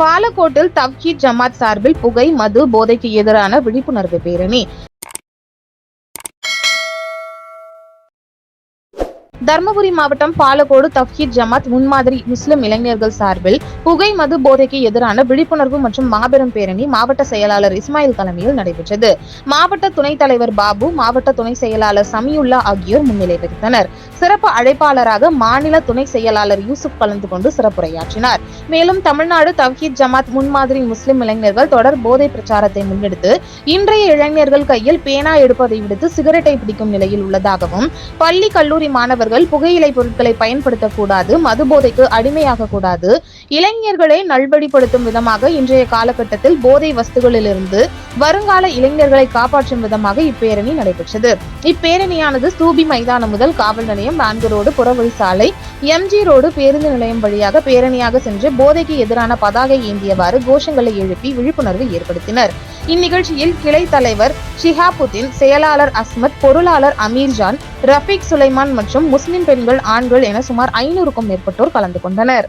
பாலக்கோட்டில் தவ்ஹீத் ஜமாத் சார்பில் புகை மது போதைக்கு எதிரான விழிப்புணர்வு பேரணி. தர்மபுரி மாவட்டம் பாலக்கோடு தவ்ஹீத் ஜமாத் முன்மாதிரி முஸ்லிம் இளைஞர்கள் சார்பில் புகை மது போதைக்கு எதிரான விழிப்புணர்வு மற்றும் மாபெரும் பேரணி மாவட்ட செயலாளர் இஸ்மாயில் தலைமையில் நடைபெற்றது. மாவட்ட துணைத் தலைவர் பாபு மாவட்ட துணை செயலாளர் சமியுல்லா ஆகியோர் முன்னிலை வகித்தனர். சிறப்பு அழைப்பாளராக மாநில துணை செயலாளர் யூசுப் கலந்து கொண்டு சிறப்புரையாற்றினார். மேலும் தமிழ்நாடு தவ்ஹீத் ஜமாத் முன்மாதிரி முஸ்லிம் இளைஞர்கள் தொடர் போதை பிரச்சாரத்தை முன்னெடுத்து இன்றைய இளைஞர்கள் கையில் பேனா எடுப்பதை விடுத்து சிகரெட்டை பிடிக்கும் நிலையில் உள்ளதாகவும் பள்ளி கல்லூரி மாணவர் மாணவர்கள் புகையிலை பொருட்களை பயன்படுத்தக்கூடாது மது போதைக்கு அடிமையாக கூடாது இளைஞர்களை நல்வழிப்படுத்தும் விதமாக இன்றைய காலகட்டத்தில் போதை வஸ்துகளிலிருந்து வருங்கால இளைஞர்களை காப்பாற்றும் விதமாக இப்பேரணி நடைபெற்றது. இப்பேரணியானது ஸ்தூபி மைதானம் முதல் காவல் நிலையம் நான்கு ரோடு புறவழி சாலை எம்ஜி ரோடு பேருந்து நிலையம் வழியாக பேரணியாக சென்று போதைக்கு எதிரான பதாகை ஏந்தியவாறு கோஷங்களை எழுப்பி விழிப்புணர்வு ஏற்படுத்தினர். இந்நிகழ்ச்சியில் கிளை தலைவர் ஷிஹாபுதீன் செயலாளர் அஸ்மத் பொருளாளர் அமீர்ஜான் ரஃபீக் சுலைமான் மற்றும் முஸ்லிம் பெண்கள் ஆண்கள் என சுமார் ஐநூறுக்கும் மேற்பட்டோர் கலந்து கொண்டனர்.